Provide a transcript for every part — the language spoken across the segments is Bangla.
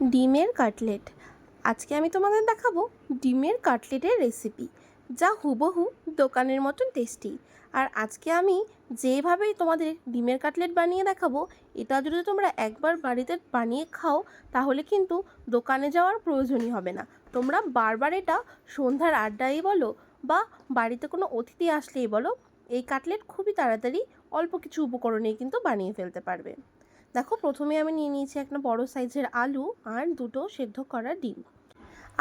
ডিমের কাটলেট। আজকে আমি তোমাদের দেখাবো ডিমের কাটলেটের রেসিপি যা হুবহু দোকানের মতন টেস্টি আর আজকে আমি যেভাবেই তোমাদের ডিমের কাটলেট বানিয়ে দেখাবো, এটা যদি তোমরা একবার বাড়িতে বানিয়ে খাও, তাহলে কিন্তু দোকানে যাওয়ার প্রয়োজনই হবে না। তোমরা বারবার এটা সন্ধ্যার আড্ডায় বলো বা বাড়িতে কোনো অতিথি আসলেই বলো, এই কাটলেট খুবই তাড়াতাড়ি অল্প কিছু উপকরণেই কিন্তু বানিয়ে ফেলতে পারবে। দেখো প্রথমে আমি নিয়ে নিয়েছি একটা বড় সাইজের আলু আর দুটো সেদ্ধ করা ডিম।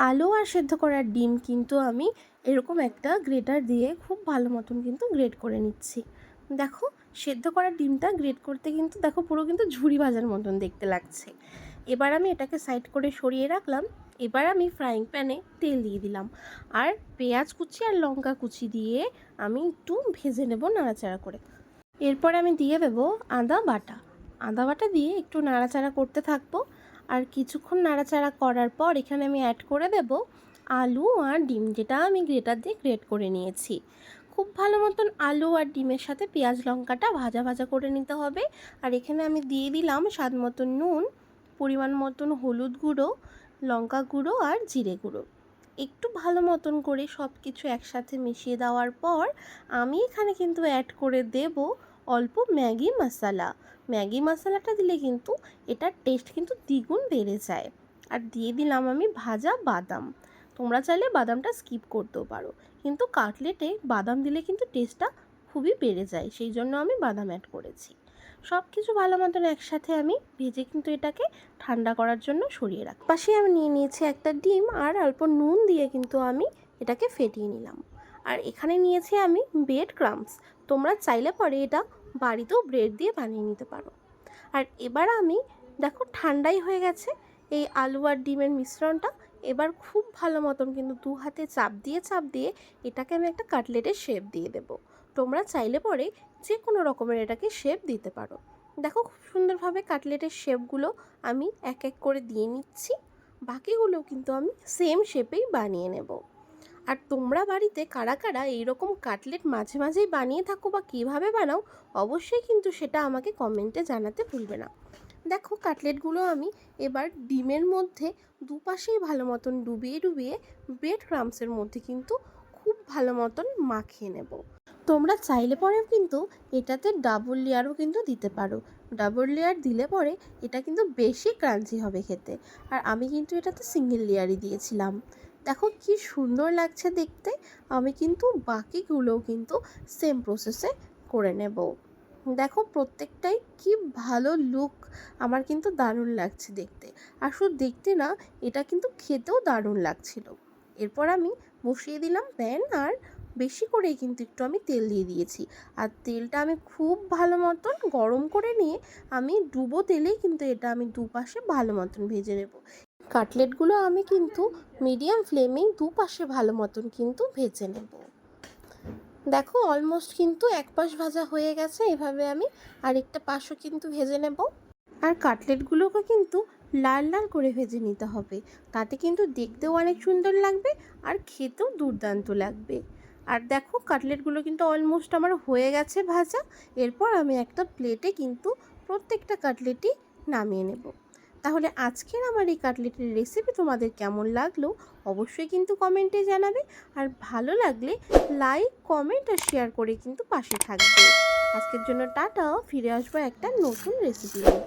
আলু আর সেদ্ধ করা ডিম কিন্তু আমি এরকম একটা গ্রেটার দিয়ে খুব ভালো মতন কিন্তু গ্রেট করে নিচ্ছি। দেখো, সেদ্ধ করা ডিমটা গ্রেট করতে কিন্তু দেখো পুরো কিন্তু ঝুড়ি ভাজার মতন দেখতে লাগছে। এবার আমি এটাকে সাইড করে সরিয়ে রাখলাম। এবার আমি ফ্রাইং প্যানে তেল দিয়ে দিলাম। আর পেঁয়াজ কুচি আর লঙ্কা কুচি দিয়ে আমি একটু ভেজে নেব নাড়াচাড়া করে। এরপর আমি দিয়ে দেবো আদা বাটা। আদা বাটা দিয়ে একটু নাড়াচাড়া করতে থাকব। আর কিছুক্ষণ নাড়াচাড়া করার পর এখানে আমি অ্যাড করে দেব আলু আর ডিম, যেটা আমি গ্রেটার দিয়ে গ্রেট করে নিয়েছি। খুব ভালো মতন আলু আর ডিমের সাথে পেঁয়াজ লঙ্কাটা ভাজা ভাজা করে নিতে হবে। আর এখানে আমি দিয়ে দিলাম স্বাদ মতন নুন, পরিমাণ মতন হলুদ গুঁড়ো, লঙ্কা গুঁড়ো আর জিরে গুঁড়ো। একটু ভালো মতন করে সব কিছু একসাথে মিশিয়ে দেওয়ার পর আমি এখানে কিন্তু অ্যাড করে দেব অল্প ম্যাগি মশলা। ম্যাগি মশলাটা দিলে কিন্তু এটার টেস্ট কিন্তু দ্বিগুণ বেড়ে যায়। আর দিয়ে দিলাম আমি ভাজা বাদাম। তোমরা চাইলে বাদামটা স্কিপ করতেও পারো। কিন্তু কাটলেটে বাদাম দিলে কিন্তু টেস্টটা খুবই বেড়ে যায়, সেই জন্য আমি বাদাম অ্যাড করেছি। সব কিছু ভালো মতন একসাথে আমি ভেজে কিন্তু এটাকে ঠান্ডা করার জন্য সরিয়ে রাখ। পাশে আমি নিয়ে নিয়েছি একটা ডিম আর অল্প নুন দিয়ে কিন্তু আমি এটাকে ফেটিয়ে নিলাম। আর এখানে নিয়েছি আমি ব্রেড ক্রামস তোমরা চাইলে পরে এটা বাড়িতেও ব্রেড দিয়ে বানিয়ে নিতে পারো। আর এবার আমি, দেখো ঠান্ডাই হয়ে গেছে, এই আলু আর ডিমের মিশ্রণটা এবার খুব ভালো মতন কিন্তু দু হাতে চাপ দিয়ে চাপ দিয়ে এটাকে আমি একটা কাটলেটের শেপ দিয়ে দেবো। তোমরা চাইলে পরে যে কোনো রকমের এটাকে শেপ দিতে পারো। দেখো খুব সুন্দরভাবে কাটলেটের শেপগুলো আমি এক এক করে দিয়ে নিচ্ছি। বাকিগুলো কিন্তু আমি সেম শেপেই বানিয়ে নেব। আর তোমরা বাড়িতে কারা কারা এইরকম কাটলেট মাঝে মাঝেই বানিয়ে থাকো বা কীভাবে বানাও, অবশ্যই কিন্তু সেটা আমাকে কমেন্টে জানাতে ভুলবে না। দেখো কাটলেটগুলো আমি এবার ডিমের মধ্যে দুপাশেই ভালো মতন ডুবিয়ে ডুবিয়ে ব্রেড ক্রামসের মধ্যে কিন্তু খুব ভালো মতন মাখিয়ে নেব। তোমরা চাইলে পরেও কিন্তু এটাতে ডাবল লেয়ারও কিন্তু দিতে পারো। ডাবল লেয়ার দিলে পরে এটা কিন্তু বেশি ক্রাঞ্চি হবে খেতে। আর আমি কিন্তু এটাতে সিঙ্গেল লেয়ারই দিয়েছিলাম। দেখো কি সুন্দর লাগছে দেখতে। আমি কিন্তু বাকিগুলোও কিন্তু সেম প্রসেসে করে নেব। দেখো প্রত্যেকটাই কি ভালো লুক আমার কিন্তু দারুণ লাগছে দেখতে। আর শুধু দেখতে না, এটা কিন্তু খেতেও দারুণ লাগছিল। এরপর আমি বসিয়ে দিলাম প্যান আর বেশি করেই কিন্তু একটু আমি তেল দিয়ে দিয়েছি। আর তেলটা আমি খুব ভালো মতন গরম করে নিয়ে আমি ডুবো তেলেই কিন্তু এটা আমি দুপাশে ভালো মতন ভেজে নেব। কাটলেটগুলো আমি কিন্তু মিডিয়াম ফ্লেমেই দুপাশে ভালো মতন কিন্তু ভেজে নেব। দেখো অলমোস্ট কিন্তু এক পাশ ভাজা হয়ে গেছে, এভাবে আমি আরেকটা পাশও কিন্তু ভেজে নেব। আর কাটলেটগুলোকে কিন্তু লাল লাল করে ভেজে নিতে হবে, তাতে কিন্তু দেখতেও অনেক সুন্দর লাগবে আর খেতেও দুর্দান্ত লাগবে। আর দেখো, কাটলেটগুলো কিন্তু অলমোস্ট আমার হয়ে গেছে ভাজা, এরপর আমি একটা প্লেটে কিন্তু প্রত্যেকটা কাটলেটই নামিয়ে নেব। তাহলে আজকের আমার এই কাটলেটের রেসিপি তোমাদের কেমন লাগল অবশ্যই কিন্তু কমেন্টে জানাবে। আর ভালো লাগলে লাইক কমেন্ট আর শেয়ার করে কিন্তু পাশে থাকবে। আজকের জন্য টাটা, ফিরে আসব একটা নতুন রেসিপি নিয়ে।